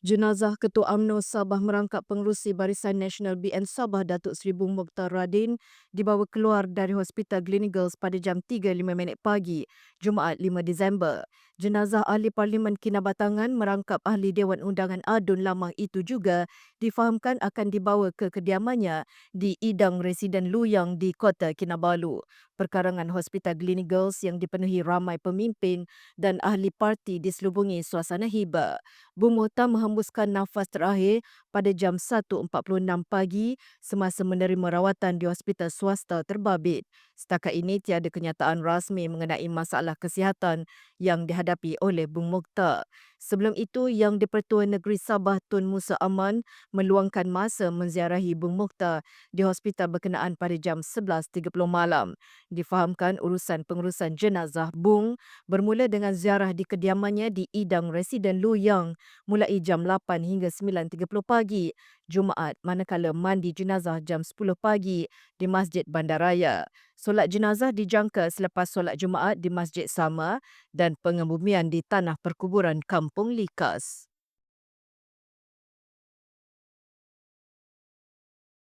Jenazah Ketua UMNO Sabah merangkap pengerusi Barisan Nasional BN Sabah Datuk Seri Bung Mokhtar Radin dibawa keluar dari Hospital Gleneagles pada jam 3.05 minit pagi, Jumaat 5 Disember. Jenazah Ahli Parlimen Kinabatangan merangkap Ahli Dewan Undangan Adun Lamang itu juga difahamkan akan dibawa ke kediamannya di Idang Residen Luyang di Kota Kinabalu. Perkarangan Hospital Gleneagles yang dipenuhi ramai pemimpin dan ahli parti diselubungi suasana hiba. Bung Mohtar menghembuskan nafas terakhir pada jam 1.46 pagi semasa menerima rawatan di hospital swasta terbabit. Setakat ini tiada kenyataan rasmi mengenai masalah kesihatan yang dihadapi oleh Bung Mokhtar. Sebelum itu, Yang di-Pertua Negeri Sabah Tun Musa Aman meluangkan masa menziarahi Bung Mokhtar di hospital berkenaan pada jam 11.30 malam. Difahamkan urusan pengurusan jenazah Bung bermula dengan ziarah di kediamannya di Idang Residen Luyang mulai jam 8 hingga 9.30 pagi Jumaat manakala mandi jenazah jam 10 pagi di Masjid Bandaraya. Solat jenazah dijangka selepas solat Jumaat di Masjid sama dan pengebumian di Tanah Perkuburan Kampung Likas.